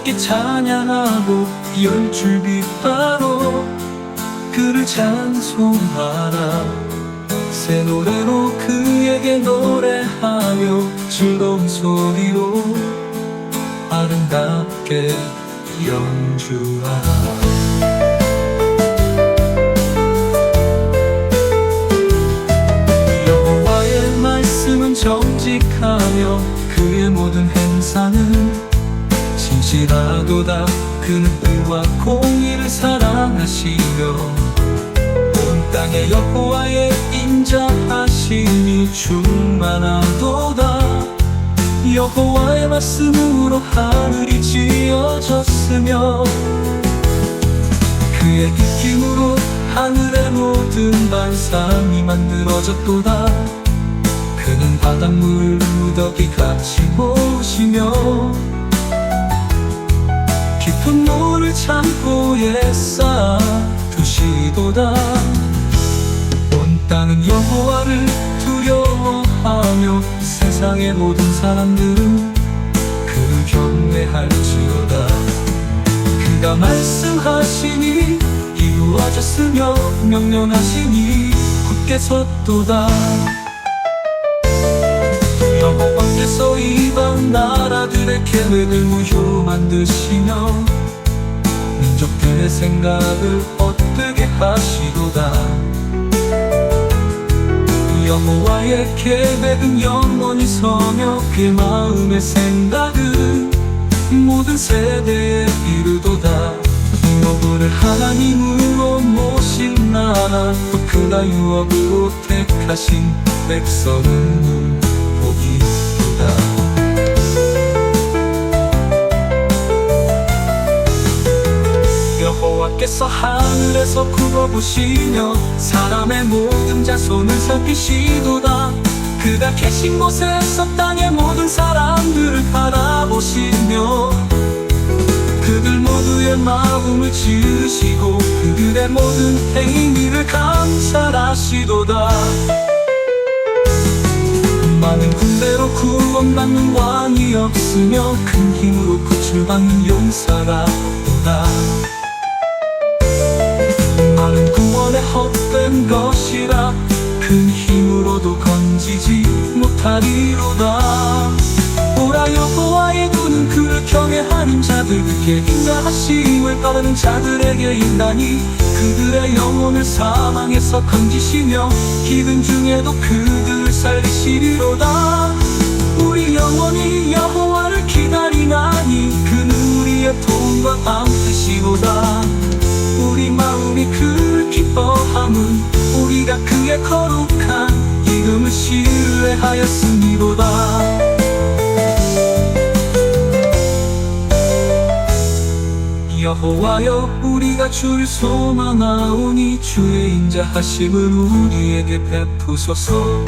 여호와께 찬양하고 열줄 빛바로 그를 찬송하라. 새 노래로 그에게 노래하며 즐거운 소리로 아름답게 연주하라. 여호와의 말씀은 정직하며 그의 모든 행사는 진실하도다 그는 의와 공의를 사랑하시며 온 땅에 여호와의 인자하심이 충만하도다. 여호와의 말씀으로 하늘이 지어졌으며 그의 입김으로 하늘의 모든 반상이 만들어졌도다. 그는 바닷물 무더기 같이 모시며 깊은 물을 창고에 쌓아 두시도다. 온 땅은 여호와를 두려워하며 세상의 모든 사람들은 그를 경외할지어다. 그가 말씀하시니 이루어졌으며 명령하시니 굳게 섰도다. 여호와께서 이방 나 라들의 계획을 무효 만드시며 민족들의 생각을 헛되게 하시도다. 여호와의 계획은 영원히 서며 그의 마음의 생각은 모든 세대에 이르도다. 유업을 하나님으로 모신 나라 또 그가 유업으로 택하신 백성은 여호와께서 하늘에서 굽어보시며 사람의 모든 자손을 살피시도다. 그가 계신 곳에서 땅의 모든 사람들을 바라보시며 그들 모두의 마음을 지으시고 그들의 모든 행위를 감찰하시도다. 많은 군대로 구원받는 왕이 없으며 큰 힘으로 구출받는 용사가 없도다 헛된 것이라 큰 힘으로도 건지지 못하리로다. 오라 여호와의 눈은 그를 경외하는 자들 그의 인자하심을 따르는 자들에게 있나니 그들의 영혼을 사망에서 건지시며 기근 중에도 그들을 살리시리로다. 우리 영혼이 여호와를 기다리나니 거룩한 이름을 신뢰하였음이로다. 여호와여 우리가 주를 소망하오니 주의 인자하심을 우리에게 베푸소서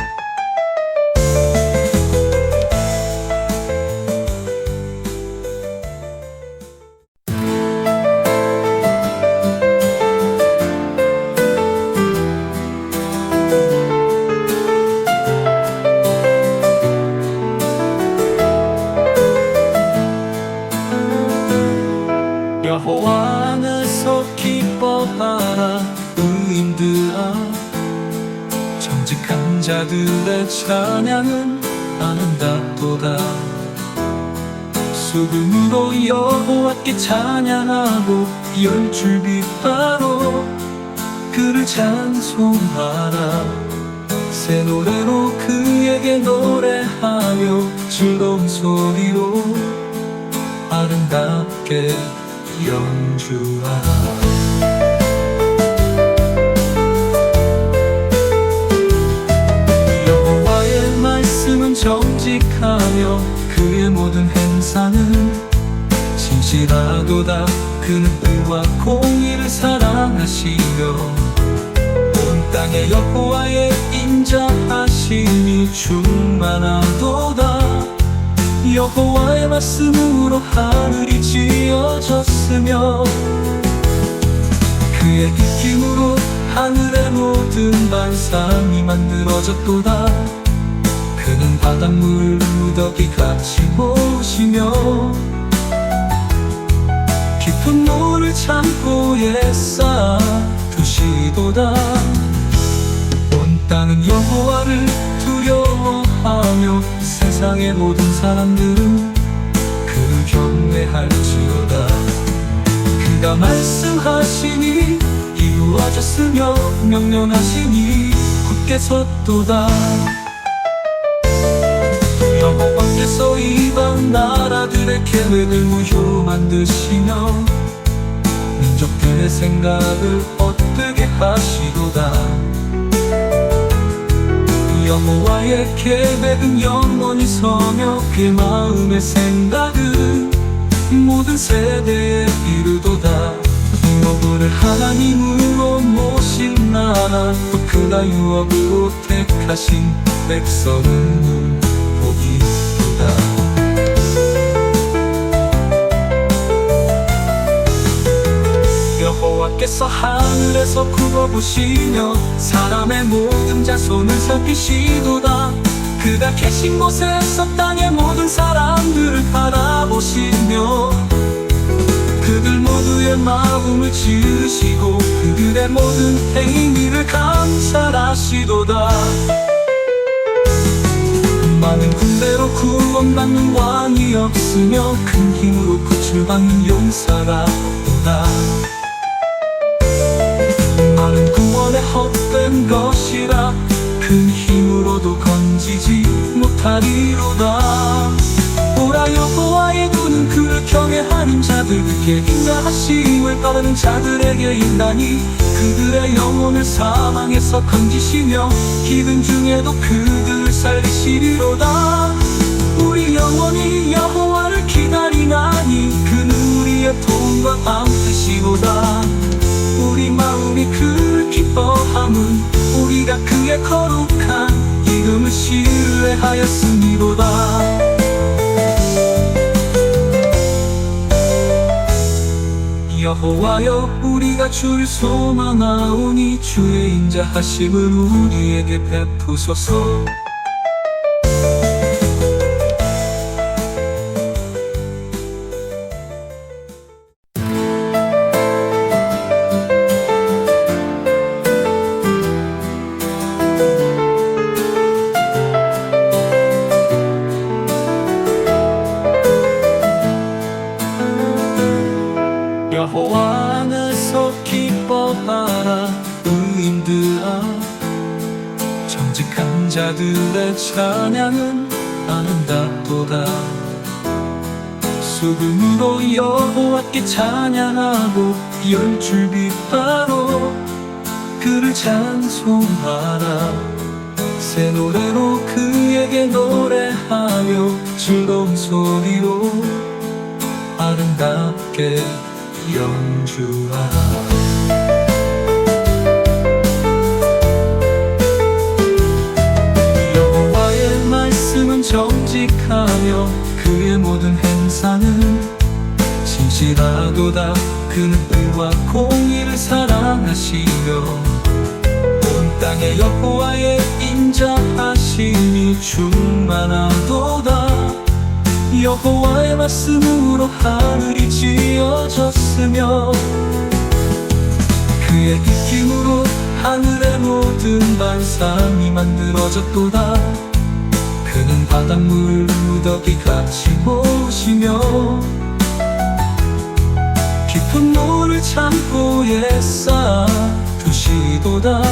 자들의 찬양은 아름답도다. 수금으로 여호와께 찬양하고 열줄 빛바로 그를 찬송하라. 새 노래로 그에게 노래하며 즐거운 소리로 아름답게 연주하라 정직하며 그의 모든 행사는 진실하도다. 그는 의와 공의를 사랑하시며 온 땅에 여호와의 인자하심이 충만하도다. 여호와의 말씀으로 하늘이 지어졌으며 그의 입김으로 하늘의 모든 반상이 만들어졌도다 바닷물 무더기 같이 오시며 깊은 물을 창고에 쌓아 두시도다. 온 땅은 여호와를 두려워하며 세상의 모든 사람들은 그를 경외할지어다. 그가 말씀하시니 이루어졌으며 명령하시니 굳게 섰도다 여호와께서 이방 나라들의 계획을 무효 만드시며 민족들의 생각을 헛되게 하시도다. 여호와의 계획은 영원히 서며 그의 마음의 생각은 모든 세대에 이르도다. 유업을 하나님으로 모신 나라 또 그가 유업으로 택하신 백성은 여호와께서 하늘에서 굽어보시며 사람의 모든 자손을 살피시도다. 그가 계신 곳에서 땅의 모든 사람들을 바라보시며 그들 모두의 마음을 지으시고 그들의 모든 행위를 감찰하시도다. 많은 군대로 구원받는 왕이 없으며 큰 힘으로 구출받는 용사가 없도다 것이라 큰 힘으로도 건지지 못하리로다. 오라 여호와의 눈은 그를 경외하는 자들 그게 인자하심을 따르는 자들에게 있나니 그들의 영혼을 사망에서 건지시며 기근 중에도 그들을 살리시리로다. 우리 영혼이 여호와를 기다리나니 그는 우리의 통과 방패시로다. 우리 마음이 그를 기뻐함은 우리가 그의 거룩한 이름을 신뢰하였음이로다. 여호와여 우리가 주를 소망하오니 주의 인자하심을 우리에게 베푸소서 찬양하고 열줄 빛바로 그를 찬송하라. 새 노래로 그에게 노래하며 즐거운 소리로 아름답게 연주하라. 여호와의 말씀은 정직하며 그의 모든 행사는 진실하도다 그는 의와 공의를 사랑하시며 온 땅에 여호와의 인자하심이 충만하도다 여호와의 말씀으로 하늘이 지어졌으며 그의 입김으로 하늘의 모든 반상이 만들어졌도다 그는 바닷물 무더기 같이 오시며 물을 창고에 쌓아 두시도다.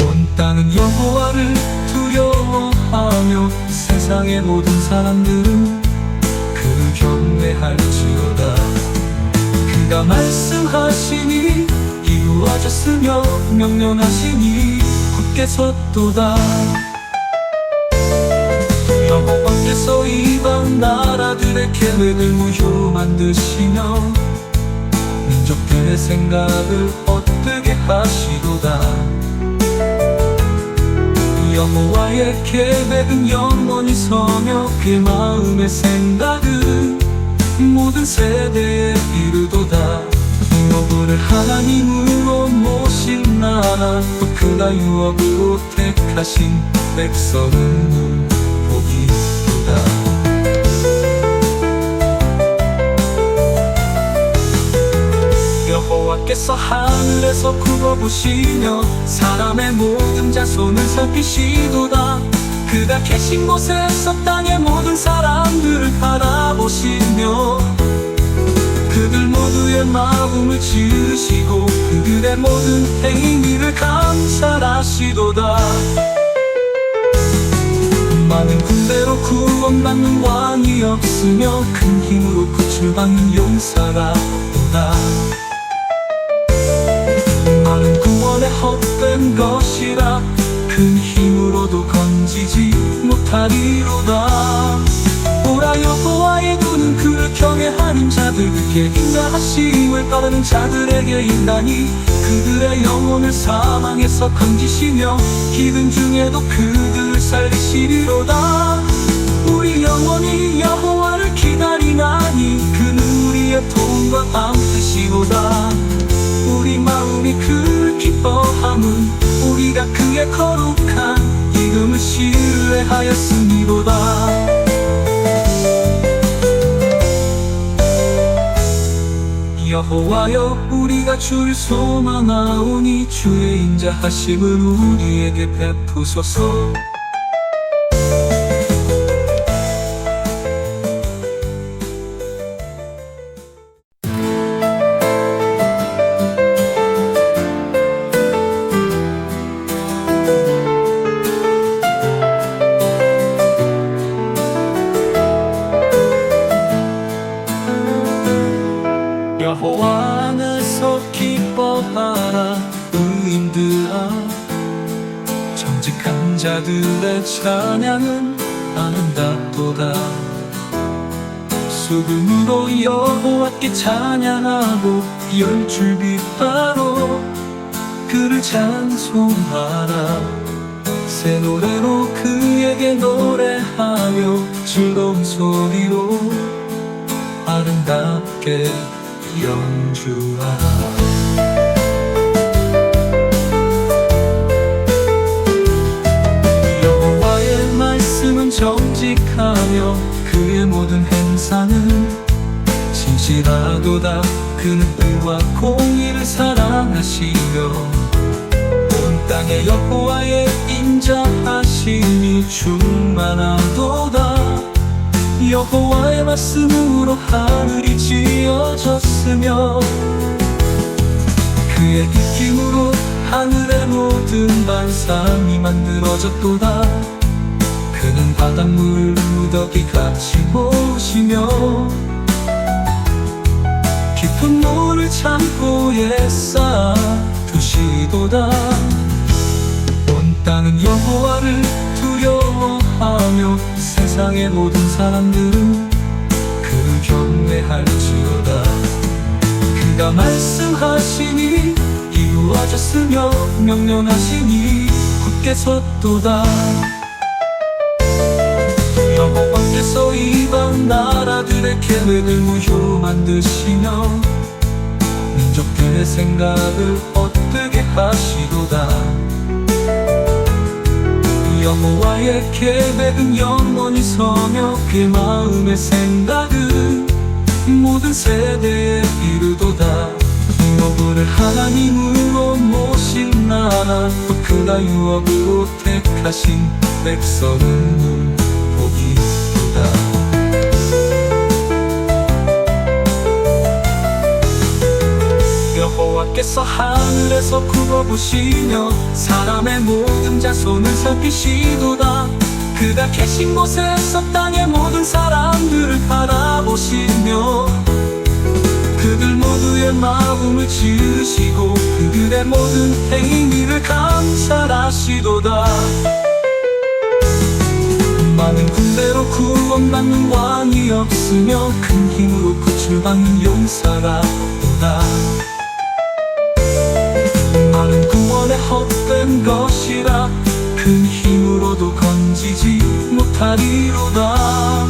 온 땅은 여호와를 두려워하며 세상의 모든 사람들은 그를 경외할지어다. 그가 말씀하시니 이루어졌으며 명령하시니 굳게 섰도다 여호와께서 이방 나라들의 계획을 무효 만드시며 민족들의 생각을 헛되게 하시도다? 여호와의 계획은 영원히 서며 그의 마음의 생각은 모든 세대에 이르도다. 너를 하나님으로 모신 나라 또 그가 유업으로 택하신 백성은 여호와께서 하늘에서 굽어보시며 사람의 모든 자손을 살피시도다. 그가 계신 곳에서 땅의 모든 사람들을 바라보시며 그들 모두의 마음을 지으시고 그들의 모든 행위를 감찰하시도다. 많은 군대로 구원받는 왕이 없으며 큰 힘으로 구출받는 용사가 없도다 헛된 것이라 큰 힘으로도 건지지 못하리로다. 오라 여호와의 눈은 그를 경외하는 자들에게 인자하심을 따르는 자들에게 인다니 그들의 영혼을 사망에서 건지시며 기근 중에도 그들을 살리시리로다. 우리 영혼이 여호와를 기다리나니 그는 우리의 도움과 방패시로다 마음이 그를 기뻐함은 우리가 그의 거룩한 이름을 신뢰하였음이로다. 여호와여 우리가 주를 소망하오니 주의 인자하심을 우리에게 베푸소서 여호와 안에서 기뻐하라. 의인들아 정직한 자들의 찬양은 아름답도다. 수금으로 여호와께 찬양하고 열줄빛바로 그를 찬송하라. 새 노래로 그에게 노래하며 즐거운 소리로 아름답게 연주하라 여호와의 말씀은 정직하며 그의 모든 행사는 진실하도다. 그는 의와 공의를 사랑하시며 온 땅에 여호와의 인자하심이 충만하도다 여호와의 말씀으로 하늘이 지어졌으며 그의 입김으로 하늘의 모든 반상이 만들어졌도다. 그는 바닷물 무더기 같이 모시며 깊은 물을 창고에 쌓아 두시도다. 온 땅은 여호와를 두려워하며 세상의 모든 사람들은 그를 경외할지어다. 그가 말씀하시니 이루어졌으며 명령하시니 굳게 섰도다. 여호와께서 이방 나라들의 계획을 무효 만드시며 민족들의 생각을 헛되게 하시도다 여호와의 계획은 영원히 서며 그의 마음의 생각은 모든 세대에 이르도다. 너를 하나님으로 모신 나라 또 그가 유업으로 택하신 백성은 여호와께서 하늘에서 굽어보시며 사람의 모든 자손을 살피시도다. 그가 계신 곳에서 땅의 모든 사람들을 바라보시며 그들 모두의 마음을 지으시고 그들의 모든 행위를 감찰하시도다. 많은 군대로 구원받는 왕이 없으며 큰 힘으로 구출받는 용사가 없도다 구원의 헛된 것이라 큰 힘으로도 건지지 못하리로다.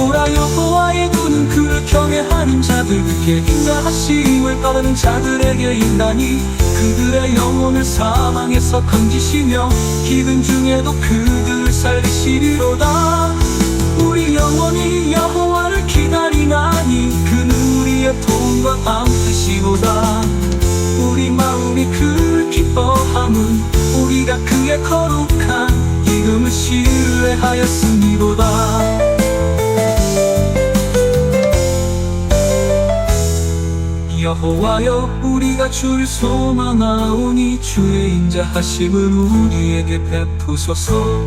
오라 여호와의 눈 두는 그를 경외하는 자들에게 인자하심을 바라는 자들에게 인다니 그들의 영혼을 사망에서 건지시며 기근 중에도 그들을 살리시리로다. 우리 영혼이 여호와를 기다리나니 그는 우리의 도움과 방패시로다 우리 마음이 그를 기뻐함은 우리가 그의 거룩한 이름을 신뢰하였음이로다. 여호와여 우리가 주를 소망하오니 주의 인자하심을 우리에게 베푸소서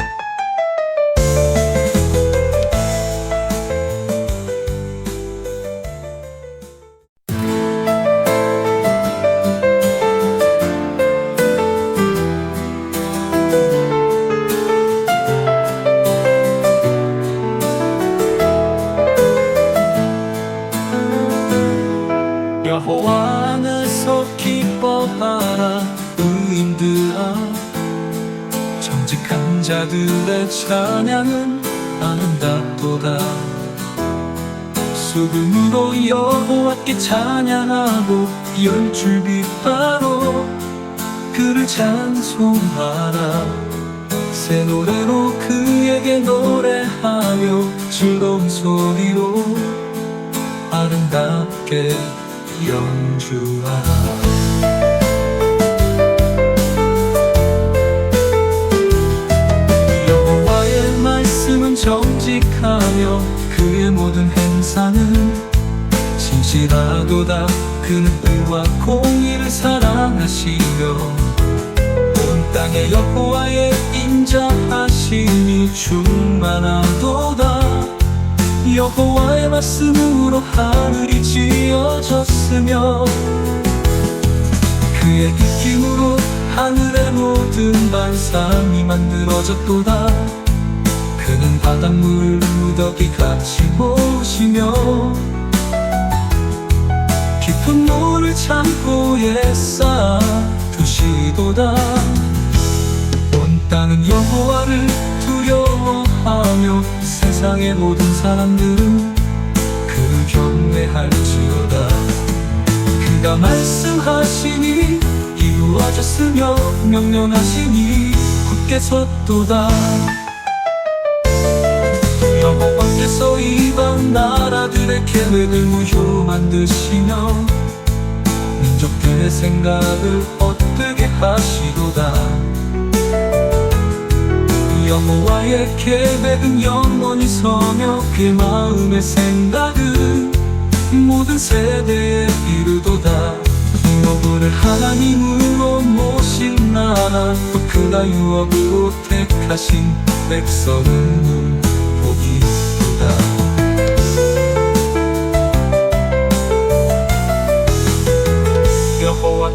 새 노래로 그에게 노래하며 즐거운 소리로 아름답게 연주하라. 여호와의 말씀은 정직하며 그의 모든 행사는 진실하도다. 그는 의와 공의를 사랑하시며 온 땅에 여호와의 인자하심이 충만하도다. 여호와의 말씀으로 하늘이 지어졌으며 그의 입김으로 하늘의 모든 반상이 만들어졌도다. 그는 바닷물 무더기 같이 모시며 깊은 물을 창고에 쌓아 두시도다. 온 땅은 여호와를 두려워하며 세상의 모든 사람들은 그를 경외할지어다. 그가 말씀하시니 이루어졌으며 명령하시니 굳게 섰도다. 여호와께서 이방 나라들의 계획을 무효 만드시며 민족들의 생각을 헛되게 하시도다 여호와의 계획은 영원히 서며 그의 마음의 생각은 모든 세대에 이르도다. 유업을 하나님으로 모신 나라 또 그가 유업으로 택하신 백성은 복이 있도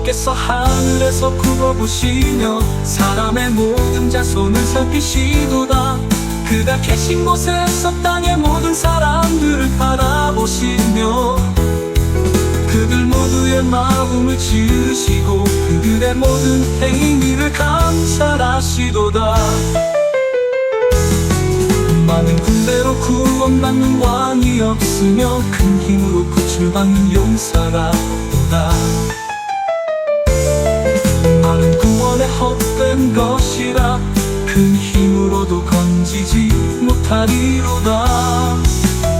여호와께서 하늘에서 굽어보시며 사람의 모든 자손을 살피시도다. 그가 계신 곳에서 땅의 모든 사람들을 바라보시며 그들 모두의 마음을 지으시고 그들의 모든 행위를 감찰하시도다. 많은 군대로 구원받는 왕이 없으며 큰 힘으로 구출받는 용사가 없도다 헛된 것이라 큰 힘으로도 건지지 못하리로다.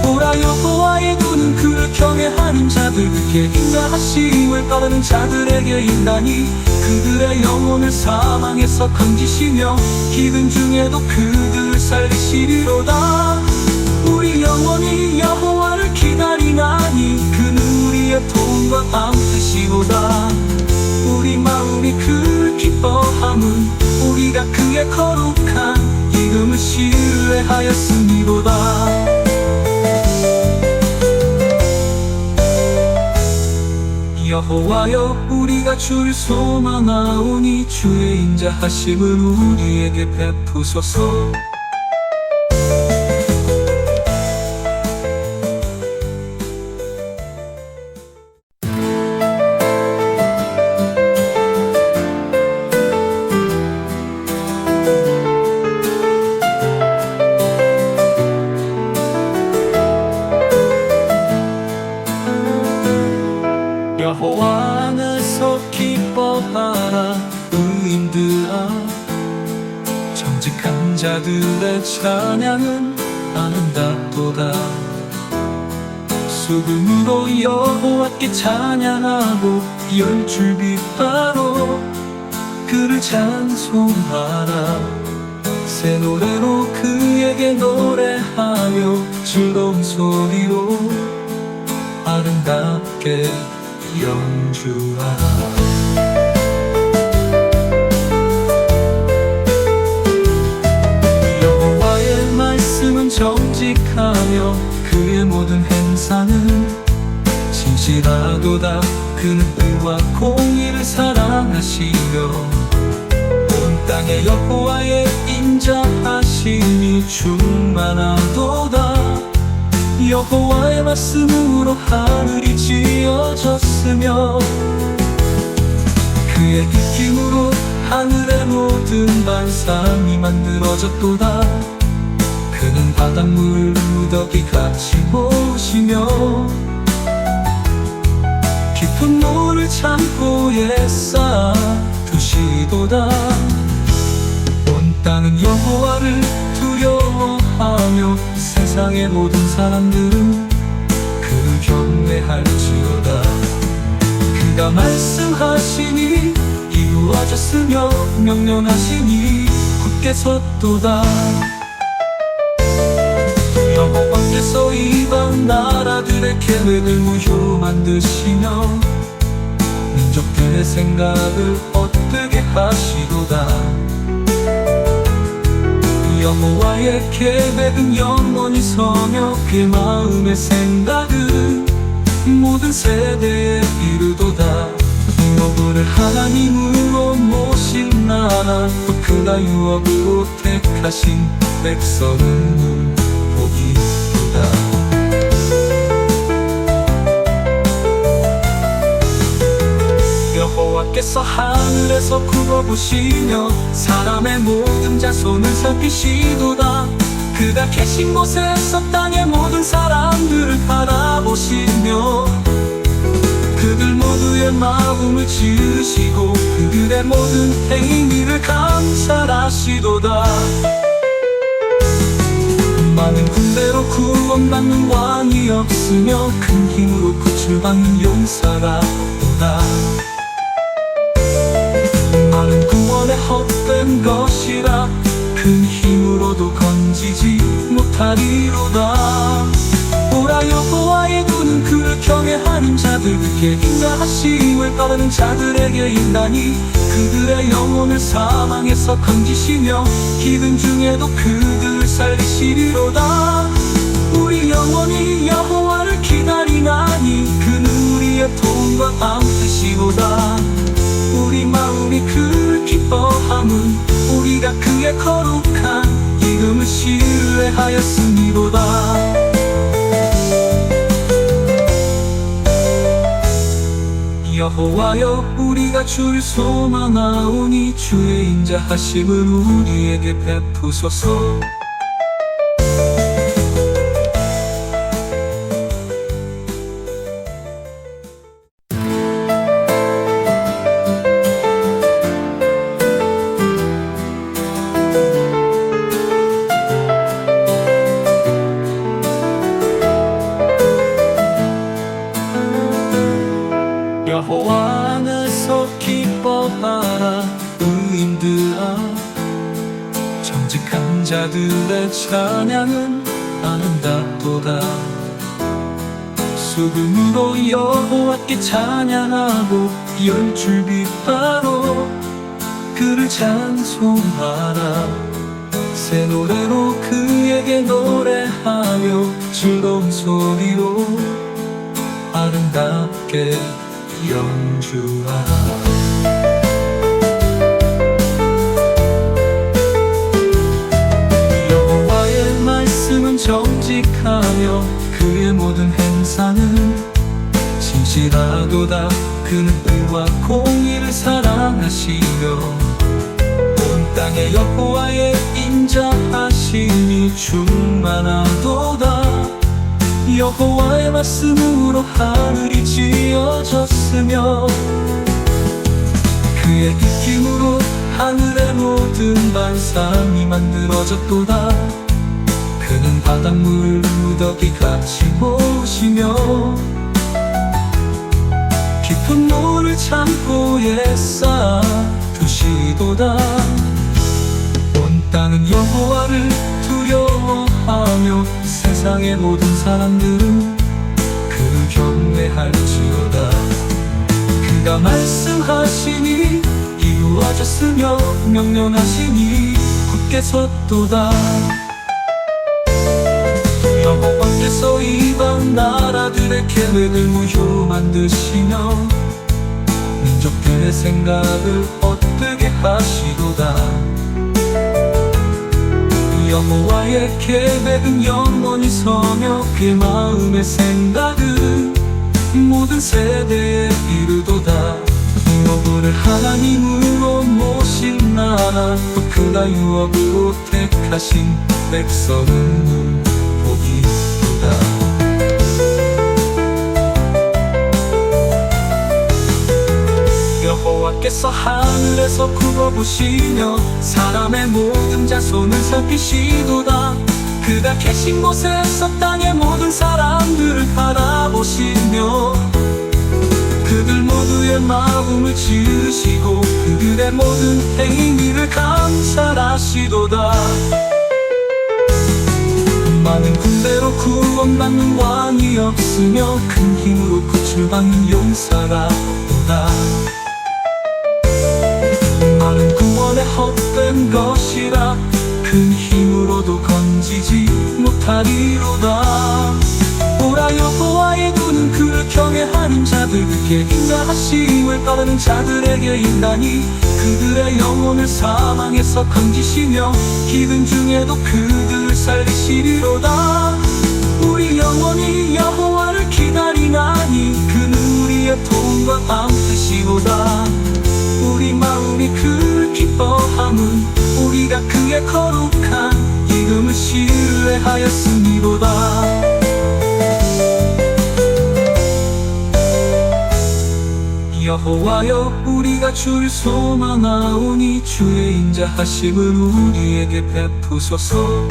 보라 여호와의 눈은 그를 경외하는 자들에게 인자하심을 바라는 자들에게 인다니 그들의 영혼을 사망에서 건지시며 기근 중에도 그들을 살리시리로다. 우리 영혼이 여호와를 기다리나니 그는 우리의 도움과 방패시로다 마음이 그를 기뻐함은 우리가 그의 거룩한 이름을 신뢰하였음이로다. 여호와여 우리가 주를 소망하오니 주의 인자하심을 우리에게 베푸소서 자들의 찬양은 아름답도다. 수금으로 여호와께 찬양하고 열줄 빛바로 그를 찬송하라. 새 노래로 그에게 노래하며 즐거운 소리로 아름답게 연주하라 정직하며 그의 모든 행사는 진실하도다. 그는 의와 공의를 사랑하시며 온 땅에 여호와의 인자하심이 충만하도다. 여호와의 말씀으로 하늘이 지어졌으며 그의 입김으로 하늘의 모든 반상이 만들어졌도다 바닷물 무더기 같이 모시며 깊은 물을 창고에 쌓아 두시도다. 온 땅은 여호와를 두려워하며 세상의 모든 사람들은 그를 경외할지어다. 그가 말씀하시니 이루어졌으며 명령하시니 굳게 섰도다 계획을 무효 만드시며 민족들의 생각을 헛되게 하시도다. 여호와의 계획은 영원히 서며 그의 마음의 생각은 모든 세대에 이르도다. 유업을 하나님으로 모신 나라 또 그가 유업으로 택하신 백성은 여호와께서 하늘에서 굽어보시며 사람의 모든 자손을 살피시도다. 그가 계신 곳에서 땅의 모든 사람들을 바라보시며 그들 모두의 마음을 지으시고 그들의 모든 행위를 감찰하시도다. 많은 군대로 구원받는 왕이 없으며 큰 힘으로 구출받는 용사가 없도다 구원에 헛된 것이라 큰 힘으로도 건지지 못하리로다. 오라 여호와의 눈은 그를 경외하는 자들 그게 인자하심을 따르는 자들에게 있나니 그들의 영혼을 사망에서 건지시며 기근 중에도 그들을 살리시리로다. 우리 영혼이 여호와를 기다리나니 그는 우리의 도움과 방패시로다 우리 마음이 그를 기뻐함은 우리가 그의 거룩한 이름을 신뢰하였음이로다. 여호와여 우리가 주를 소망하오니 주의 인자하심을 우리에게 베푸소서 하고 빛바로 그를 찬송하라. 새 노래로 그에게 노래하며 즐거운 소리로 아름답게 연주하라. 여호와의 말씀은 정직하며 그의 모든 행사는 진실하도다 그는 의와 공의를 사랑하시며 온 땅에 여호와의 인자하심이 충만하도다. 여호와의 말씀으로 하늘이 지어졌으며 그의 입힘으로 하늘의 모든 반상이 만들어졌도다. 그는 바닷물을 무더기 같이 모시며 물을 창고에 쌓아 두시도다. 온 땅은 여호와를 두려워하며 세상의 모든 사람들은 그를 경외할지어다. 그가 말씀하시니 이루어졌으며 명령하시니 굳게 섰도다 여호와께서 이방 나라들의 계획을 무효 만드시며 민족들의 생각을 헛되게 하시도다. 여호와의 계획은 영원히 서며 그의 마음의 생각은 모든 세대에 이르도다. 유업을 하나님으로 모신 나라 또 그가 유업으로 택하신 백성은 여호와께서 하늘에서 굽어보시며 사람의 모든 자손을 살피시도다. 그가 계신 곳에서 땅의 모든 사람들을 바라보시며 그들 모두의 마음을 지으시고 그들의 모든 행위를 감찰하시도다. 많은 군대로 구원받는 왕이 없으며 큰 힘으로 구출받는 용사가 없도다 헛된 것이라 큰 힘으로도 건지지 못하리로다. 오라 여호와의 눈은 그를 경외하는 자들 그게 인자하심을 따르는 자들에게 있나니 그들의 영혼을 사망에서 건지시며 기근 중에도 그들을 살리시리로다. 우리 영혼이 여호와를 기다리나니 그는 우리의 통과 방패시로다. 우리 마음이 그를 기뻐함은 우리가 그의 거룩한 이름을 신뢰하였음이로다. 여호와여 우리가 주를 소망하오니 주의 인자하심을 우리에게 베푸소서